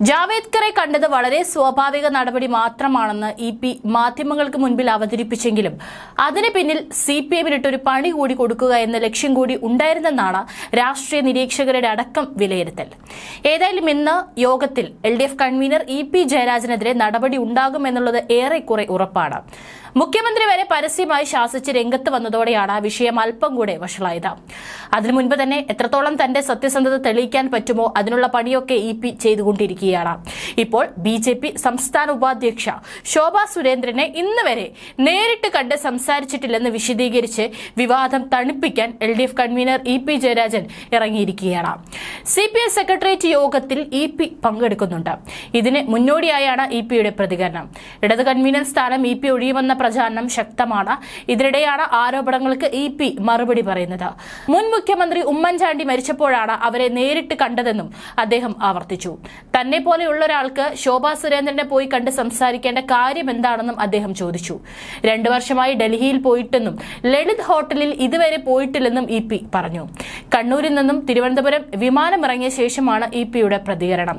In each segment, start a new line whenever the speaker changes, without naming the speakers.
ജാവേദ്കറെ കണ്ടത് വളരെ സ്വാഭാവിക നടപടി മാത്രമാണെന്ന് ഇ പി മാധ്യമങ്ങൾക്ക് മുൻപിൽ അവതരിപ്പിച്ചെങ്കിലും അതിന് പിന്നിൽ സി പി എമ്മിനിട്ടൊരു പണി കൂടി കൊടുക്കുക എന്ന ലക്ഷ്യം കൂടി ഉണ്ടായിരുന്നെന്നാണ് രാഷ്ട്രീയ നിരീക്ഷകരുടെ അടക്കം വിലയിരുത്തൽ. ഏതായാലും ഇന്ന് യോഗത്തിൽ എൽ കൺവീനർ ഇ പി ജയരാജനെതിരെ നടപടി ഉണ്ടാകുമെന്നുള്ളത് ഏറെക്കുറെ ഉറപ്പാണ്. മുഖ്യമന്ത്രി വരെ പരസ്യമായി ശാസിച്ച് രംഗത്ത് വന്നതോടെയാണ് ആ വിഷയം അല്പം കൂടെ വഷളായത്. അതിനു മുൻപ് തന്നെ എത്രത്തോളം തന്റെ സത്യസന്ധത തെളിയിക്കാൻ പറ്റുമോ അതിനുള്ള പണിയൊക്കെ ഇ പി ചെയ്തുകൊണ്ടിരിക്കുകയാണ്. ഇപ്പോൾ ബി ജെ പി സംസ്ഥാന ഉപാധ്യക്ഷ ശോഭാ സുരേന്ദ്രനെ ഇന്ന് വരെ നേരിട്ട് കണ്ട് സംസാരിച്ചിട്ടില്ലെന്ന് വിശദീകരിച്ച് വിവാദം തണുപ്പിക്കാൻ L D F convener E P Jayarajan ഇറങ്ങിയിരിക്കുകയാണ്. സി പി ഐ സെക്രട്ടേറിയറ്റ് യോഗത്തിൽ ഇ പി പങ്കെടുക്കുന്നുണ്ട്. ഇതിന് മുന്നോടിയായാണ് ഇ പിയുടെ പ്രതികരണം. ഇടത് കൺവീനർ സ്ഥാനം ഇ പി ഒഴിയുമെന്ന പ്രചാരണം ശക്തമാണ്. ഇതിനിടെയാണ് ആരോപണങ്ങൾക്ക് ഇ പി മറുപടി പറയുന്നത്. മുൻ മുഖ്യമന്ത്രി ഉമ്മൻചാണ്ടി മരിച്ചപ്പോഴാണ് അവരെ നേരിട്ട് കണ്ടതെന്നും അദ്ദേഹം ആവർത്തിച്ചു. തന്നെ പോലെയുള്ള ഒരാൾക്ക് ശോഭാ സുരേന്ദ്രനെ പോയി കണ്ട് സംസാരിക്കേണ്ട കാര്യം എന്താണെന്നും അദ്ദേഹം ചോദിച്ചു. രണ്ടു വർഷമായി ഡൽഹിയിൽ പോയിട്ടെന്നും ലളിത് ഹോട്ടലിൽ ഇതുവരെ പോയിട്ടില്ലെന്നും ഇ പി പറഞ്ഞു. കണ്ണൂരിൽ നിന്നും തിരുവനന്തപുരം വിമാനമിറങ്ങിയ ശേഷമാണ് ഇ പിയുടെ പ്രതികരണം.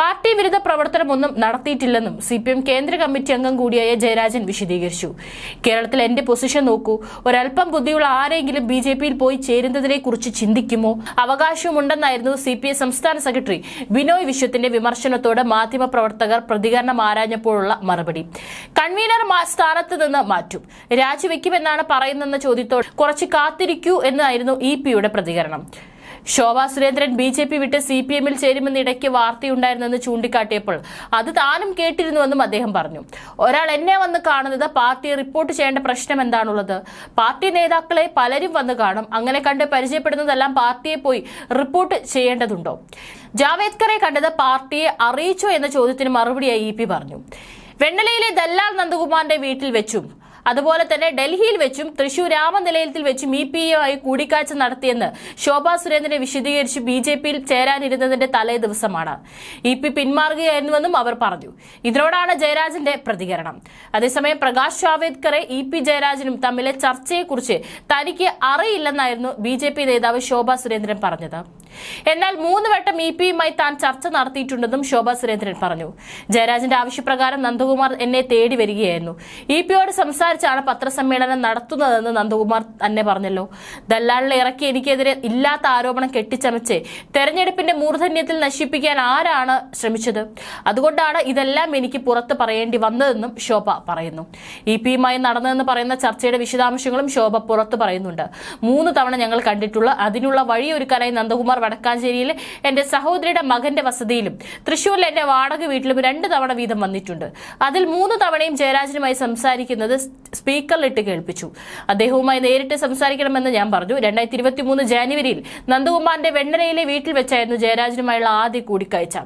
പാർട്ടി വിരുദ്ധ പ്രവർത്തനമൊന്നും നടത്തിയിട്ടില്ലെന്നും സി കേന്ദ്ര കമ്മിറ്റി അംഗം കൂടിയായ ജയരാജൻ വിശദീകരിച്ചു. കേരളത്തിൽ എന്റെ പൊസിഷൻ നോക്കൂ. ഒരല്പം ബുദ്ധിയുള്ള ആരെങ്കിലും ബി ജെ പിയിൽ പോയി ചേരുന്നതിനെ കുറിച്ച് ചിന്തിക്കുമോ? അവകാശമുണ്ടെന്നായിരുന്നു സി പി ഐ സംസ്ഥാന സെക്രട്ടറി ബിനോയ് വിശ്വത്തിന്റെ വിമർശനത്തോട് മാധ്യമപ്രവർത്തകർ പ്രതികരണം ആരാഞ്ഞപ്പോഴുള്ള മറുപടി. കൺവീനർ സ്ഥാനത്ത് നിന്ന് മാറ്റും. രാജിവെക്കുമെന്നാണ് പറയുന്നതെന്ന ചോദ്യത്തോട് കുറച്ച് കാത്തിരിക്കൂ എന്നായിരുന്നു ഇ പിയുടെ പ്രതികരണം. Shobha Surendran B J P വിട്ട് സി പി എമ്മിൽ ചേരുമെന്ന് ഇടയ്ക്ക് വാർത്തയുണ്ടായിരുന്നെന്ന് ചൂണ്ടിക്കാട്ടിയപ്പോൾ അത് താനും കേട്ടിരുന്നുവെന്നും അദ്ദേഹം പറഞ്ഞു. ഒരാൾ എന്നെ വന്ന് കാണുന്നത് പാർട്ടി റിപ്പോർട്ട് ചെയ്യേണ്ട പ്രശ്നം എന്താണുള്ളത്? പാർട്ടി നേതാക്കളെ പലരും വന്ന് കാണും. അങ്ങനെ കണ്ട് പരിചയപ്പെടുന്നതെല്ലാം പാർട്ടിയെ പോയി റിപ്പോർട്ട് ചെയ്യേണ്ടതുണ്ടോ? ജാവേദ്കറെ കണ്ടത് പാർട്ടിയെ അറിയിച്ചോ എന്ന ചോദ്യത്തിന് മറുപടിയായി ഇ പി പറഞ്ഞു. വെണ്ണലയിലെ ദല്ലാൽ നന്ദകുമാറിന്റെ വീട്ടിൽ വെച്ചും അതുപോലെ തന്നെ ഡൽഹിയിൽ വെച്ചും തൃശൂർ രാമനിലയത്തിൽ വെച്ചും ഇ പി എയുമായി കൂടിക്കാഴ്ച നടത്തിയെന്ന് ശോഭാ സുരേന്ദ്രനെ വിശദീകരിച്ച് ബി ജെ പിയിൽ ചേരാനിരുന്നതിന്റെ തലേ ദിവസമാണ്. ഇ പി പിന്മാറുകയായിരുന്നുവെന്നും അവർ പറഞ്ഞു. ഇതിനോടാണ് ജയരാജന്റെ പ്രതികരണം. അതേസമയം പ്രകാശ് ജാവേദ്കറെ ഇ പി ജയരാജനും തമ്മിലെ ചർച്ചയെക്കുറിച്ച് തനിക്ക് അറിയില്ലെന്നായിരുന്നു ബി നേതാവ് ശോഭാ സുരേന്ദ്രൻ പറഞ്ഞത്. എന്നാൽ മൂന്ന് വട്ടം ഇ പിയുമായി താൻ ചർച്ച നടത്തിയിട്ടുണ്ടെന്നും ശോഭാ സുരേന്ദ്രൻ പറഞ്ഞു. ജയരാജന്റെ ആവശ്യപ്രകാരം നന്ദകുമാർ എന്നെ തേടി വരികയായിരുന്നു. ഇ പിയോട് സംസാരിച്ചാണ് പത്രസമ്മേളനം നടത്തുന്നതെന്ന് നന്ദകുമാർ തന്നെ പറഞ്ഞല്ലോ. ദല്ലാളിലെ ഇറക്കി എനിക്കെതിരെ ഇല്ലാത്ത ആരോപണം കെട്ടിച്ചമച്ച് തെരഞ്ഞെടുപ്പിന്റെ മൂർധന്യത്തിൽ നശിപ്പിക്കാൻ ആരാണ് ശ്രമിച്ചത്? അതുകൊണ്ടാണ് ഇതെല്ലാം എനിക്ക് പുറത്ത് പറയേണ്ടി വന്നതെന്നും ശോഭ പറയുന്നു. ഇ പിയുമായി നടന്നതെന്ന് പറയുന്ന ചർച്ചയുടെ വിശദാംശങ്ങളും ശോഭ പുറത്തു പറയുന്നുണ്ട്. മൂന്ന് തവണ ഞങ്ങൾ കണ്ടിട്ടുള്ള അതിനുള്ള വഴിയൊരുക്കാനായി നന്ദകുമാർ വടക്കാഞ്ചേരിയിൽ എന്റെ സഹോദരിയുടെ മകന്റെ വസതിയിലും തൃശൂരിൽ എന്റെ വാടക വീട്ടിലും രണ്ട് തവണ വീതം വന്നിട്ടുണ്ട്. അതിൽ മൂന്ന് തവണയും ജയരാജനുമായി സംസാരിക്കുന്നത് സ്പീക്കറിലിട്ട് കേൾപ്പിച്ചു. അദ്ദേഹവുമായി നേരിട്ട് സംസാരിക്കണമെന്ന് ഞാൻ പറഞ്ഞു. രണ്ടായിരത്തി ഇരുപത്തി മൂന്ന് ജാനുവരിയിൽ നന്ദകുമാറിന്റെ വെണ്ണരയിലെ വീട്ടിൽ വെച്ചായിരുന്നു ജയരാജനുമായുള്ള ആദ്യ കൂടിക്കാഴ്ച.